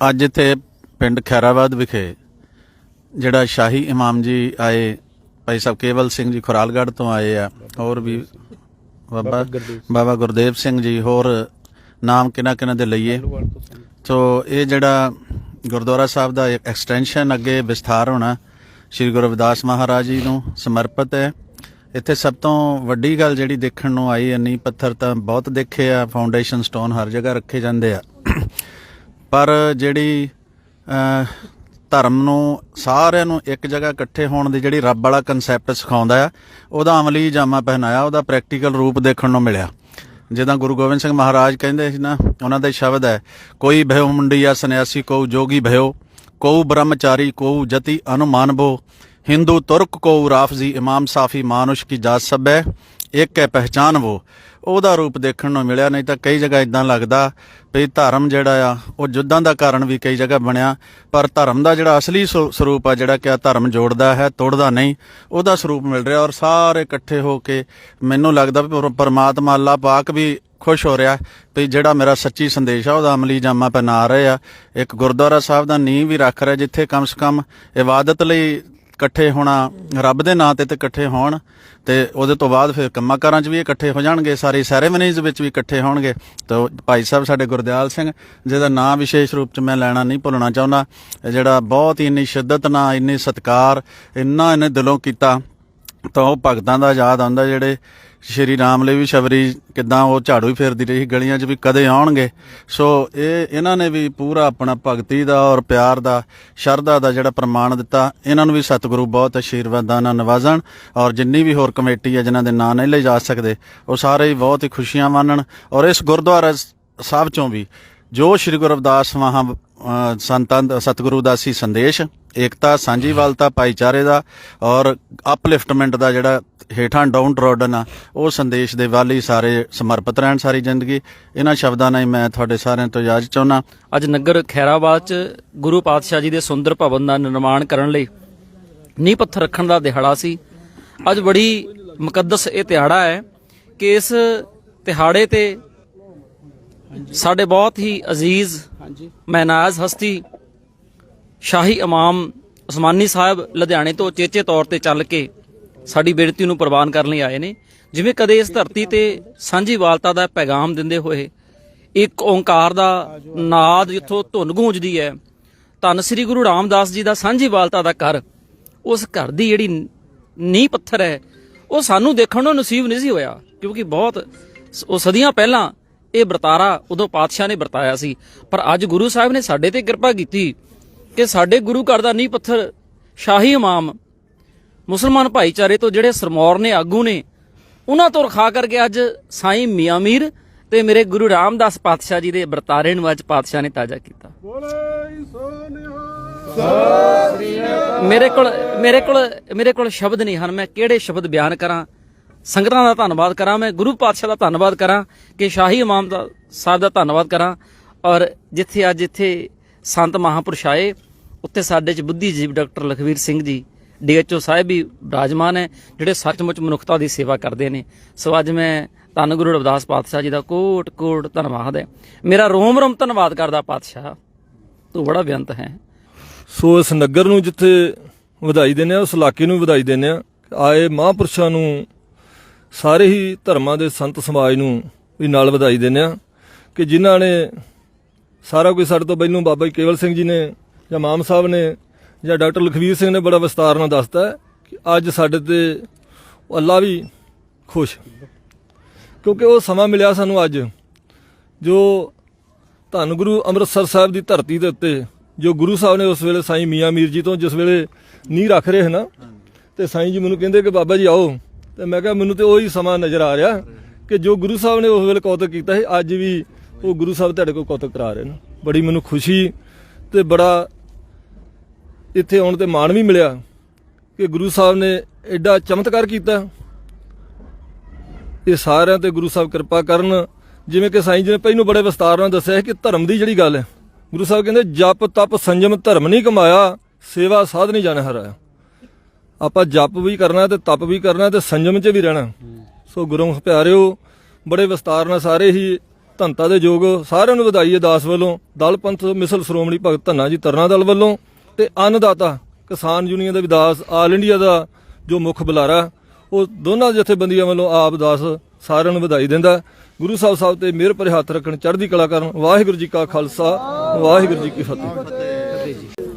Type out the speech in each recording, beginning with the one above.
ਅੱਜ ਇੱਥੇ ਪਿੰਡ ਖੈਰਾਬਾਦ ਵਿਖੇ ਜਿਹੜਾ ਸ਼ਾਹੀ ਇਮਾਮ ਜੀ ਆਏ ਭਾਈ ਸਾਹਿਬ ਕੇਵਲ ਸਿੰਘ ਜੀ ਖੁਰਾਲਗੜ੍ਹ ਤੋਂ ਆਏ ਆ ਹੋਰ ਵੀ ਬਾਬਾ ਬਾਬਾ ਗੁਰਦੇਵ ਸਿੰਘ ਜੀ ਹੋਰ ਨਾਮ ਕਿਹਨਾਂ ਕਿਹਨਾਂ ਦੇ ਲਈਏ? ਸੋ ਇਹ ਜਿਹੜਾ ਗੁਰਦੁਆਰਾ ਸਾਹਿਬ ਦਾ ਇੱਕ ਐਕਸਟੈਂਸ਼ਨ ਅੱਗੇ ਵਿਸਥਾਰ ਹੋਣਾ ਸ੍ਰੀ ਗੁਰੂ ਰਵਿਦਾਸ ਮਹਾਰਾਜ ਜੀ ਨੂੰ ਸਮਰਪਿਤ ਹੈ। ਇੱਥੇ ਸਭ ਤੋਂ ਵੱਡੀ ਗੱਲ ਜਿਹੜੀ ਦੇਖਣ ਨੂੰ ਆਈ ਹੈ ਨੀਂਹ ਪੱਥਰ ਤਾਂ ਬਹੁਤ ਦੇਖੇ ਆ ਫਾਊਂਡੇਸ਼ਨ ਸਟੋਨ ਹਰ ਜਗ੍ਹਾ ਰੱਖੇ ਜਾਂਦੇ ਆ। ਪਰ ਜਿਹੜੀ ਧਰਮ ਨੂੰ ਸਾਰਿਆਂ ਨੂੰ ਇੱਕ ਜਗ੍ਹਾ ਇਕੱਠੇ ਹੋਣ ਦੀ ਜਿਹੜੀ ਰੱਬ ਵਾਲਾ ਕਨਸੈਪਟ ਸਿਖਾਉਂਦਾ ਆ, ਉਹਦਾ ਅਮਲੀ ਜਾਮਾ ਪਹਿਨਾਇਆ, ਉਹਦਾ ਪ੍ਰੈਕਟੀਕਲ ਰੂਪ ਦੇਖਣ ਨੂੰ ਮਿਲਿਆ। ਜਿੱਦਾਂ ਗੁਰੂ ਗੋਬਿੰਦ ਸਿੰਘ ਮਹਾਰਾਜ ਕਹਿੰਦੇ ਸੀ ਨਾ, ਉਹਨਾਂ ਦਾ ਸ਼ਬਦ ਹੈ, ਕੋਈ ਭਇਓ ਮੁੰਡੀਆ ਸੰਨਿਆਸੀ ਕੋ ਜੋਗੀ ਭਇਓ ਕੋ ਬ੍ਰਹਮਚਾਰੀ ਕੋ ਜਤੀ ਅਨੁਮਾਨ ਅਨੁਮਾਨਬੋ ਹਿੰਦੂ ਤੁਰਕ ਕੋ ਰਾਫਜ਼ੀ, ਇਮਾਮ ਸਾਫੀ ਮਾਨੁਸ਼ ਕੀ ਜਾਤ ਸਭ ਹੈ ਇੱਕ ਹੈ ਪਹਿਚਾਨ ਵੋ ਉਹਦਾ ਰੂਪ ਦੇਖਣ ਨੂੰ ਮਿਲਿਆ, ਨਹੀਂ ਤਾਂ ਕਈ ਜਗ੍ਹਾ ਇਦਾਂ ਲੱਗਦਾ ਵੀ ਧਰਮ ਜਿਹੜਾ ਆ, ਉਹ ਜੁੱਦਾਂ ਦਾ ਕਾਰਨ ਵੀ ਕਈ ਜਗ੍ਹਾ ਬਣਿਆ, ਪਰ ਧਰਮ ਦਾ ਜਿਹੜਾ ਅਸਲੀ ਸਵ- ਸਰੂਪ ਆ ਜਿਹੜਾ ਕਿ ਧਰਮ ਜੋੜਦਾ ਹੈ, ਤੋੜਦਾ ਨਹੀਂ, ਉਹਦਾ ਸਰੂਪ ਮਿਲ ਰਿਹਾ ਔਰ ਸਾਰੇ ਇਕੱਠੇ ਹੋ ਕੇ ਮੈਨੂੰ ਲੱਗਦਾ ਵੀ ਪਰਮਾਤਮਾ ਅੱਲਾਹ ਪਾਕ ਵੀ ਖੁਸ਼ ਹੋ ਰਿਹਾ ਵੀ ਜਿਹੜਾ ਮੇਰਾ ਸੱਚੀ ਸੰਦੇਸ਼ ਆ, ਉਹਦਾ ਅਮਲੀ ਜਾਮਾ ਪਹਿਨਾ ਰਹੇ ਆ। ਇੱਕ ਗੁਰਦੁਆਰਾ ਸਾਹਿਬ ਦਾ ਨੀਂਹ ਵੀ ਰੱਖ ਰਿਹਾ, ਜਿੱਥੇ ਕਮ ਸੇ ਕਮ ਇਬਾਦਤ ਲਈ ਇਕੱਠੇ ਹੋਣਾ, ਰੱਬ ਦੇ ਨਾਂ ਤੇ ਤੇ ਇਕੱਠੇ ਹੋਣ ਤੇ ਉਹਦੇ ਤੋਂ ਬਾਅਦ ਫਿਰ ਕੰਮਾਂ ਕਾਰਾਂ 'ਚ ਵੀ ਇਕੱਠੇ ਹੋ ਜਾਣਗੇ, ਸਾਰੇ ਸੈਰੇਮਨੀਜ਼ ਵਿੱਚ ਵੀ ਇਕੱਠੇ ਹੋਣਗੇ। ਤਾਂ ਭਾਈ ਸਾਹਿਬ ਸਾਡੇ ਗੁਰਦਿਆਲ ਸਿੰਘ, ਜਿਹਦਾ ਨਾਂ ਵਿਸ਼ੇਸ਼ ਰੂਪ 'ਚ ਮੈਂ ਲੈਣਾ ਨਹੀਂ ਭੁੱਲਣਾ ਚਾਹੁੰਦਾ, ਜਿਹੜਾ ਬਹੁਤ ਹੀ ਇੰਨੀ ਸ਼ਿੱਦਤ ਨਾਲ, ਇੰਨੀ ਸਤਿਕਾਰ, ਇੰਨਾ ਇਹਨੇ ਦਿਲੋਂ ਕੀਤਾ, ਤਾਂ ਉਹ ਭਗਤਾਂ ਦਾ ਯਾਦ ਆਉਂਦਾ ਜਿਹੜੇ ਸ਼੍ਰੀ ਰਾਮ ਲਈ ਵੀ ਸ਼ਬਰੀ ਕਿਦਾਂ ਉਹ ਝਾੜੂ ਹੀ ਫੇਰਦੀ ਰਹੀ, ਗਲੀਆਂ 'ਚ ਵੀ ਕਦੇ ਆਉਣਗੇ। ਸੋ ਇਹ, ਇਹਨਾਂ ਨੇ ਵੀ ਪੂਰਾ ਆਪਣਾ ਭਗਤੀ ਦਾ ਔਰ ਪਿਆਰ ਦਾ, ਸ਼ਰਧਾ ਦਾ ਜਿਹੜਾ ਪ੍ਰਮਾਣ ਦਿੱਤਾ। ਇਹਨਾਂ ਨੂੰ ਵੀ ਸਤਿਗੁਰੂ ਬਹੁਤ ਆਸ਼ੀਰਵਾਦਾਂ ਨਾਲ ਨਵਾਜ਼ਣ ਔਰ ਜਿੰਨੀ ਵੀ ਹੋਰ ਕਮੇਟੀ ਹੈ ਜਿਨ੍ਹਾਂ ਦੇ ਨਾਂ ਨਹੀਂ ਲਏ ਜਾ ਸਕਦੇ, ਉਹ ਸਾਰੇ ਹੀ ਬਹੁਤ ਹੀ ਖੁਸ਼ੀਆਂ ਮਾਣਨ ਔਰ ਇਸ ਗੁਰਦੁਆਰਾ ਸਾਹਿਬ ਚੋਂ ਵੀ ਜੋ ਸ੍ਰੀ ਗੁਰੂ ਰਵਿਦਾਸ ਮਹਾ ਸੰਤਾਂ ਦਾ- ਸਤਿਗੁਰੂ ਦਾ ਸੀ ਸੰਦੇਸ਼, ਏਕਤਾ ਸਾਂਝੀਵਾਲਤਾ ਭਾਈਚਾਰੇ ਦਾ ਔਰ ਅਪਲਿਫਟਮੈਂਟ ਦਾ ਜਿਹੜਾ ਹੇਠਾਂ ਡਾਊਨ ਟਰੋਡਨ ਆ ਉਹ ਸੰਦੇਸ਼ ਦੇ ਵੱਲ ਹੀ ਸਾਰੇ ਸਮਰਪਿਤ ਰਹਿਣ ਸਾਰੀ ਜ਼ਿੰਦਗੀ। ਇਹਨਾਂ ਸ਼ਬਦਾਂ ਨਾਲ ਹੀ ਮੈਂ ਤੁਹਾਡੇ ਸਾਰਿਆਂ ਤੋਂ ਇਜਾਜ਼ਤ ਚਾਹੁੰਦਾ। ਅੱਜ ਨਗਰ ਖੈਰਾਬਾਦ ਚ ਗੁਰੂ ਪਾਤਸ਼ਾਹ ਜੀ ਦੇ ਸੁੰਦਰ ਭਵਨ ਦਾ ਨਿਰਮਾਣ ਕਰਨ ਲਈ ਨੀਂਹ ਪੱਥਰ ਰੱਖਣ ਦਾ ਦਿਹਾੜਾ ਸੀ। ਅੱਜ ਬੜੀ ਮੁਕੱਦਸ ਇਹ ਦਿਹਾੜਾ ਹੈ ਕਿ ਇਸ ਦਿਹਾੜੇ ਤੇ ਸਾਡੇ ਬਹੁਤ ਹੀ ਅਜ਼ੀਜ਼ ਮਹਿਨਾਜ਼ ਹਸਤੀ ਸ਼ਾਹੀ ਇਮਾਮ ਉਸਮਾਨੀ ਸਾਹਿਬ ਲੁਧਿਆਣੇ ਤੋਂ ਚੇਚੇ ਤੌਰ ਤੇ ਚੱਲ ਕੇ ਸਾਡੀ ਬੇਨਤੀ ਨੂੰ ਪ੍ਰਵਾਨ ਕਰਨ ਲਈ ਆਏ ਨੇ। ਜਿਵੇਂ ਕਦੇ ਇਸ ਧਰਤੀ ਤੇ ਸਾਂਝੀ ਵਾਲਤਾ ਦਾ ਪੈਗਾਮ ਦਿੰਦੇ ਹੋਏ ਇੱਕ ਓੰਕਾਰ ਦਾ ਨਾਦ ਜਿੱਥੋਂ ਧੁਨ ਗੂੰਜਦੀ ਹੈ, ਧੰਨ ਸ੍ਰੀ ਗੁਰੂ ਰਾਮਦਾਸ ਜੀ ਦਾ ਸਾਂਝੀ ਵਾਲਤਾ ਦਾ ਘਰ, ਉਸ ਘਰ ਦੀ ਜਿਹੜੀ ਨੀਂਹ ਪੱਥਰ ਹੈ, ਉਹ ਸਾਨੂੰ ਦੇਖਣ ਨੂੰ ਨਸੀਬ ਨਹੀਂ ਸੀ ਹੋਇਆ, ਕਿਉਂਕਿ ਬਹੁਤ ਸ- ਉਹ ਸਦੀਆਂ ਪਹਿਲਾਂ ਇਹ ਵਰਤਾਰਾ ਉਦੋਂ ਪਾਤਸ਼ਾਹ ਨੇ ਵਰਤਾਇਆ ਸੀ। ਪਰ ਅੱਜ ਗੁਰੂ ਸਾਹਿਬ ਨੇ ਸਾਡੇ ਤੇ ਕਿਰਪਾ ਕੀਤੀ ਕਿ ਸਾਡੇ ਗੁਰੂ ਘਰ ਦਾ ਨੀਂਹ ਪੱਥਰ ਸ਼ਾਹੀ ਇਮਾਮ ਮੁਸਲਮਾਨ ਭਾਈਚਾਰੇ ਤੋਂ ਜਿਹੜੇ ਸਰਮੌਰ ਨੇ ਆਗੂ ਨੇ ਉਹਨਾਂ ਤੋਂ ਰਖਾ ਕਰਕੇ ਅੱਜ ਸਾਈਂ ਮੀਆਂ ਮੀਰ ਤੇ ਮੇਰੇ ਗੁਰੂ ਰਾਮਦਾਸ ਪਾਤਸ਼ਾਹ ਜੀ ਦੇ ਵਰਤਾਰੇ ਨੂੰ ਅੱਜ ਪਾਤਸ਼ਾਹ ਨੇ ਤਾਜ਼ਾ ਕੀਤਾ। ਮੇਰੇ ਕੋਲ ਮੇਰੇ ਕੋਲ ਮੇਰੇ ਕੋਲ ਸ਼ਬਦ ਨਹੀਂ ਹਨ। ਮੈਂ ਕਿਹੜੇ ਸ਼ਬਦ ਬਿਆਨ ਕਰਾਂ? ਸੰਗਤਾਂ ਦਾ ਧੰਨਵਾਦ ਕਰਾਂ ਮੈਂ, ਗੁਰੂ ਪਾਤਸ਼ਾਹ ਦਾ ਧੰਨਵਾਦ ਕਰਾਂ, ਕਿ ਸ਼ਾਹੀ ਇਮਾਮ ਦਾ ਸਾਹਿਬ ਦਾ ਧੰਨਵਾਦ ਕਰਾਂ, ਔਰ ਜਿੱਥੇ ਅੱਜ ਇੱਥੇ ਸੰਤ ਮਹਾਪੁਰਸ਼ ਆਏ, ਉੱਥੇ ਸਾਡੇ ਚ ਬੁੱਧੀਜੀਵ ਡਾਕਟਰ ਲਖਵੀਰ ਸਿੰਘ ਜੀ, ਡੀਐਚਓ ਸਾਹਿਬ ਵੀ ਬਿਰਾਜਮਾਨ ਹੈ, ਜਿਹੜੇ ਸੱਚਮੁੱਚ ਮਨੁੱਖਤਾ ਦੀ ਸੇਵਾ ਕਰਦੇ ਨੇ। ਸੋ ਅੱਜ ਮੈਂ ਧੰਨ ਗੁਰੂ ਰਵਿਦਾਸ ਪਾਤਸ਼ਾਹ ਜੀ ਦਾ ਕੋਟ ਕੋਟ ਧੰਨਵਾਦ ਹੈ। ਮੇਰਾ ਰੋਮ ਰੋਮ ਧੰਨਵਾਦ ਕਰਦਾ ਪਾਤਸ਼ਾਹ, ਤੂੰ ਬੜਾ ਬੇਅੰਤ ਹੈ। ਸੋ ਇਸ ਨਗਰ ਨੂੰ ਜਿੱਥੇ ਵਧਾਈ ਦਿੰਦੇ ਆ, ਉਸ ਇਲਾਕੇ ਨੂੰ ਵਧਾਈ ਦਿੰਦੇ ਆ, ਆਏ ਮਹਾਂਪੁਰਸ਼ਾਂ ਨੂੰ ਸਾਰੇ ਹੀ ਧਰਮਾਂ ਦੇ ਸੰਤ ਸਮਾਜ ਨੂੰ ਵੀ ਨਾਲ ਵਧਾਈ ਦਿੰਦੇ ਆ ਕਿ ਜਿਨ੍ਹਾਂ ਨੇ ਸਾਰਾ ਕੁਝ ਸਾਡੇ ਤੋਂ ਪਹਿਲੋਂ ਬਾਬਾ ਕੇਵਲ ਸਿੰਘ ਜੀ ਨੇ ਜਾਂ ਮਾਮ ਸਾਹਿਬ ਨੇ ਜਾਂ ਡਾਕਟਰ ਲਖਵੀਰ ਸਿੰਘ ਨੇ ਬੜਾ ਵਿਸਤਾਰ ਨਾਲ ਦੱਸਤਾ ਕਿ ਅੱਜ ਸਾਡੇ ਤੇ ਅੱਲਾ ਵੀ ਖੁਸ਼ ਕਿਉਂਕਿ ਉਹ ਸਮਾਂ ਮਿਲਿਆ ਸਾਨੂੰ ਅੱਜ ਜੋ ਧੰਨ ਗੁਰੂ ਅੰਮ੍ਰਿਤਸਰ ਸਾਹਿਬ ਦੀ ਧਰਤੀ ਦੇ ਉੱਤੇ ਜੋ ਗੁਰੂ ਸਾਹਿਬ ਨੇ ਉਸ ਵੇਲੇ ਸਾਈਂ ਮੀਆਂ ਮੀਰ ਜੀ ਤੋਂ ਜਿਸ ਵੇਲੇ ਨੀਂਹ ਰੱਖ ਰਹੇ ਹਨ ਤੇ ਸਾਈਂ ਜੀ ਮੈਨੂੰ ਕਹਿੰਦੇ ਕਿ ਬਾਬਾ ਜੀ ਆਓ ਤੇ ਮੈਂ ਕਿਹਾ ਮੈਨੂੰ ਤੇ ਉਹੀ ਸਮਾਂ ਨਜ਼ਰ ਆ ਰਿਹਾ ਕਿ ਜੋ ਗੁਰੂ ਸਾਹਿਬ ਨੇ ਉਸ ਵੇਲੇ ਕੌਤਕ ਕੀਤਾ ਸੀ, ਅੱਜ ਵੀ ਉਹ ਗੁਰੂ ਸਾਹਿਬ ਤੁਹਾਡੇ ਕੋਲ ਕੌਤਕ ਕਰਾ ਰਹੇ ਨੇ। ਬੜੀ ਮੈਨੂੰ ਖੁਸ਼ੀ ਤੇ ਬੜਾ ਇੱਥੇ ਆਉਣ ਤੇ ਮਾਣ ਵੀ ਮਿਲਿਆ ਕਿ ਗੁਰੂ ਸਾਹਿਬ ਨੇ ਐਡਾ ਚਮਤਕਾਰ ਕੀਤਾ। ਇਹ ਸਾਰਿਆਂ ਤੇ ਗੁਰੂ ਸਾਹਿਬ ਕਿਰਪਾ ਕਰਨ। ਜਿਵੇਂ ਕਿ ਸਾਈਂ ਜੀ ਨੇ ਪਹਿਲੋਂ ਬੜੇ ਵਿਸਤਾਰ ਨਾਲ ਦੱਸਿਆ ਹੈ ਕਿ ਧਰਮ ਦੀ ਜਿਹੜੀ ਗੱਲ ਹੈ, ਗੁਰੂ ਸਾਹਿਬ ਕਹਿੰਦੇ, ਜਪ ਤਪ ਸੰਜਮ ਧਰਮ ਨਹੀਂ ਕਮਾਇਆ, ਸੇਵਾ ਸਾਧ ਨਹੀਂ ਜਾਣਿਆ ਹਰਾਇਆ। ਆਪਾਂ ਜਪ ਵੀ ਕਰਨਾ ਤੇ ਤਪ ਵੀ ਕਰਨਾ ਤੇ ਸੰਜਮ 'ਚ ਵੀ ਰਹਿਣਾ। ਸੋ ਗੁਰੂ ਪਿਆਰਿਓ, ਬੜੇ ਵਿਸਤਾਰ ਨਾਲ ਸਾਰੇ ਹੀ ਧੰਤਾ ਦੇ ਯੋਗ ਸਾਰਿਆਂ ਨੂੰ ਵਧਾਈ ਹੈ ਦਾਸ ਵੱਲੋਂ। ਦਲ ਪੰਥ ਮਿਸਲ ਸ਼੍ਰੋਮਣੀ ਭਗਤ ਧੰਨਾ ਜੀ ਤਰਨਾ ਦਲ ਵੱਲੋਂ ਤੇ ਅੰਨਦਾਤਾ ਕਿਸਾਨ ਯੂਨੀਅਨ ਦਾ ਵਿਦਾਸ ਆਲ ਇੰਡੀਆ ਦਾ ਜੋ ਮੁੱਖ ਬੁਲਾਰਾ, ਉਹ ਦੋਨਾਂ ਜਥੇਬੰਦੀਆਂ ਵੱਲੋਂ ਆਪ ਦਾਸ ਸਾਰਿਆਂ ਨੂੰ ਵਧਾਈ ਦਿੰਦਾ। ਗੁਰੂ ਸਾਹਿਬ ਸਾਹਿਬ ਤੇ ਮਿਹਰ ਭਰੇ ਹੱਥ ਰੱਖਣ ਚੜ੍ਹਦੀ ਕਲਾ ਕਰਨ। ਵਾਹਿਗੁਰੂ ਜੀ ਕਾ ਖਾਲਸਾ, ਵਾਹਿਗੁਰੂ ਜੀ ਕੀ ਫਤਿਹ।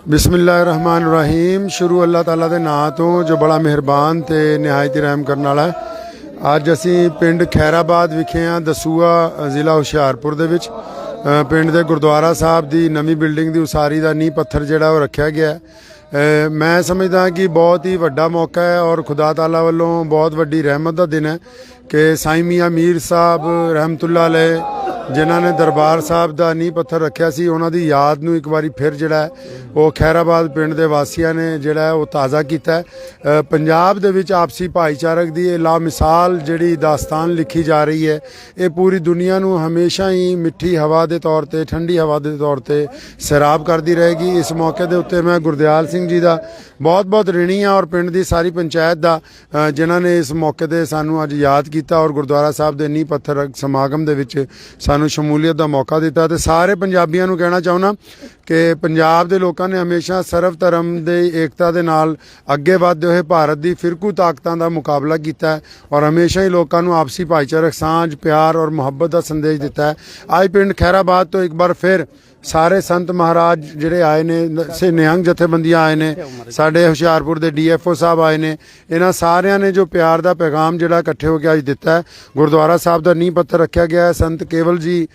ਬਿਸਮਿਲ੍ਲਾਹਿਰਰਹਿਮਾਨਿਰਰਹੀਮ। ਸ਼ੁਰੂ ਅੱਲਾਹ ਤਾਲਾ ਦੇ ਨਾਂ ਤੋਂ ਜੋ ਬੜਾ ਮਿਹਰਬਾਨ ਤੇ ਨਿਹਾਇਤ ਰਹਿਮ ਕਰਨ ਵਾਲਾ ਹੈ। ਅੱਜ ਅਸੀਂ ਪਿੰਡ ਖੈਰਾਬਾਦ ਵਿਖੇ ਆ ਦਸੂਆ ਜ਼ਿਲ੍ਹਾ ਹੁਸ਼ਿਆਰਪੁਰ ਦੇ ਵਿੱਚ। ਪਿੰਡ ਦੇ ਗੁਰਦੁਆਰਾ ਸਾਹਿਬ ਦੀ ਨਵੀਂ ਬਿਲਡਿੰਗ ਦੀ ਉਸਾਰੀ ਦਾ ਨੀਂਹ ਪੱਥਰ ਜਿਹੜਾ ਉਹ ਰੱਖਿਆ ਗਿਆ ਮੈਂ ਸਮਝਦਾ ਕਿ ਬਹੁਤ ਹੀ ਵੱਡਾ ਮੌਕਾ ਹੈ ਔਰ ਖੁਦਾ ਤਾਲਾ ਵੱਲੋਂ ਬਹੁਤ ਵੱਡੀ ਰਹਿਮਤ ਦਾ ਦਿਨ ਹੈ ਕਿ ਸਾਈਂ ਮੀਆਂ ਮੀਰ ਸਾਹਿਬ ਰਹਿਮਤੁਲਲਾਹ ਅਲੈਹ ਜਿਨ੍ਹਾਂ ਨੇ ਦਰਬਾਰ ਸਾਹਿਬ ਦਾ ਨੀਂਹ ਪੱਥਰ ਰੱਖਿਆ ਸੀ, ਉਹਨਾਂ ਦੀ ਯਾਦ ਨੂੰ ਇੱਕ ਵਾਰੀ ਫਿਰ ਜਿਹੜਾ ਉਹ ਖੈਰਾਬਾਦ ਪਿੰਡ ਦੇ ਵਾਸੀਆਂ ਨੇ ਜਿਹੜਾ ਉਹ ਤਾਜ਼ਾ ਕੀਤਾ ਪੰਜਾਬ ਦੇ ਵਿੱਚ ਆਪਸੀ ਭਾਈਚਾਰਕ ਦੀ ਇਹ ਲਾਮਿਸਾਲ ਜਿਹੜੀ ਦਾਸਤਾਨ ਲਿਖੀ ਜਾ ਰਹੀ ਹੈ, ਇਹ ਪੂਰੀ ਦੁਨੀਆ ਨੂੰ ਹਮੇਸ਼ਾ ਹੀ ਮਿੱਠੀ ਹਵਾ ਦੇ ਤੌਰ ਤੇ, ਠੰਡੀ ਹਵਾ ਦੇ ਤੌਰ ਤੇ ਸੈਰਾਬ ਕਰਦੀ ਰਹੇਗੀ। ਇਸ ਮੌਕੇ ਦੇ ਉੱਤੇ ਮੈਂ ਗੁਰਦਿਆਲ ਸਿੰਘ ਜੀ ਦਾ ਬਹੁਤ ਬਹੁਤ ਰਿਣੀ ਹਾਂ ਔਰ ਪਿੰਡ ਦੀ ਸਾਰੀ ਪੰਚਾਇਤ ਦਾ ਜਿਨ੍ਹਾਂ ਨੇ ਇਸ ਮੌਕੇ ਤੇ ਸਾਨੂੰ ਅੱਜ ਯਾਦ ਕੀਤਾ ਔਰ ਗੁਰਦੁਆਰਾ ਸਾਹਿਬ ਦੇ ਨੀਂਹ ਪੱਥਰ ਸਮਾਗਮ ਦੇ ਵਿੱਚ ਸਾਨੂੰ ਸ਼ਮੂਲੀਅਤ ਦਾ ਮੌਕਾ ਦਿੱਤਾ ਤੇ ਸਾਰੇ ਪੰਜਾਬੀਆਂ ਨੂੰ ਕਹਿਣਾ ਚਾਹੁੰਦਾ ਕਿ ਪੰਜਾਬ ਦੇ ਲੋਕਾਂ ਨੇ ਹਮੇਸ਼ਾ ਸਰਵ ਧਰਮ ਦੇ, ਏਕਤਾ ਦੇ ਨਾਲ ਅੱਗੇ ਵਧਦੇ ਹੋਏ ਭਾਰਤ ਦੀ ਫਿਰਕੂ ਤਾਕਤਾਂ ਦਾ ਮੁਕਾਬਲਾ ਕੀਤਾ ਹੈ ਔਰ ਹਮੇਸ਼ਾ ਹੀ ਲੋਕਾਂ ਨੂੰ ਆਪਸੀ ਭਾਈਚਾਰਕ ਸਾਂਝ, ਪਿਆਰ ਔਰ ਮੁਹੱਬਤ ਦਾ ਸੰਦੇਸ਼ ਦਿੱਤਾ ਹੈ। ਅੱਜ ਪਿੰਡ ਖੈਰਾਬਾਦ ਤੋਂ ਇੱਕ ਵਾਰ ਫਿਰ ਸਾਰੇ ਸੰਤ ਮਹਾਰਾਜ ਜਿਹੜੇ ਆਏ ਨੇ ਸੇ ਨਿਹੰਗ ਜਥੇਬੰਦੀਆਂ ਆਏ ਨੇ, ਸਾਡੇ ਹੁਸ਼ਿਆਰਪੁਰ ਦੇ ਡੀਐਫਓ ਸਾਹਿਬ ਆਏ ਨੇ, ਇਹਨਾਂ ਸਾਰਿਆਂ ਨੇ ਜੋ ਪਿਆਰ ਦਾ ਪੈਗਾਮ ਜਿਹੜਾ ਇਕੱਠੇ ਹੋ ਕੇ ਅੱਜ ਦਿੱਤਾ ਹੈ, ਗੁਰਦੁਆਰਾ ਸਾਹਿਬ ਦਾ ਨੀਂਹ ਪੱਥਰ ਰੱਖਿਆ ਗਿਆ ਹੈ, ਸੰਤ ਕੇਵਲ ਜੀ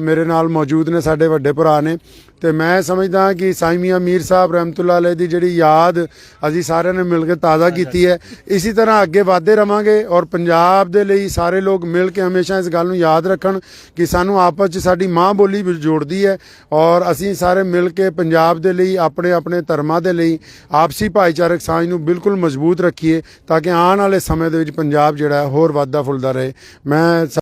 ਮੇਰੇ ਨਾਲ ਮੌਜੂਦ ਨੇ, ਸਾਡੇ ਵੱਡੇ ਭਰਾ ਨੇ ਤੇ ਮੈਂ ਸਮਝਦਾ ਕਿ ਸਾਈਂ ਮੀਰ ਸਾਹਿਬ ਰਹਿਮਤੁਲਲਾਹ ਅਲੈਹ ਦੀ ਜਿਹੜੀ ਯਾਦ ਅਸੀਂ ਸਾਰਿਆਂ ਨੇ ਮਿਲ ਕੇ ਤਾਜ਼ਾ ਕੀਤੀ ਹੈ। ਇਸੇ ਤਰ੍ਹਾਂ ਅੱਗੇ ਵਧਦੇ ਰਵਾਂਗੇ ਔਰ ਪੰਜਾਬ ਦੇ ਲਈ ਸਾਰੇ ਲੋਕ ਮਿਲ ਕੇ ਹਮੇਸ਼ਾ ਇਸ ਗੱਲ ਨੂੰ ਯਾਦ ਰੱਖਣ ਕਿ ਸਾਨੂੰ ਆਪਸ ਵਿੱਚ ਸਾਡੀ ਮਾਂ ਬੋਲੀ ਜੋੜਦੀ ਹੈ ਔਰ ਅਸੀਂ ਸਾਰੇ ਮਿਲ ਕੇ ਪੰਜਾਬ ਦੇ ਲਈ ਆਪਣੇ ਆਪਣੇ ਧਰਮਾਂ ਦੇ ਲਈ ਆਪਸੀ ਭਾਈਚਾਰਕ ਸਾਂਝ ਨੂੰ ਬਿਲਕੁਲ ਮਜ਼ਬੂਤ ਰੱਖੀਏ ਤਾਂ ਕਿ ਆਉਣ ਵਾਲੇ ਸਮੇਂ ਦੇ ਵਿੱਚ ਪੰਜਾਬ ਜਿਹੜਾ ਹੋਰ ਵਾਧਾ ਫੁੱਲਦਾ ਰਹੇ। ਮੈਂ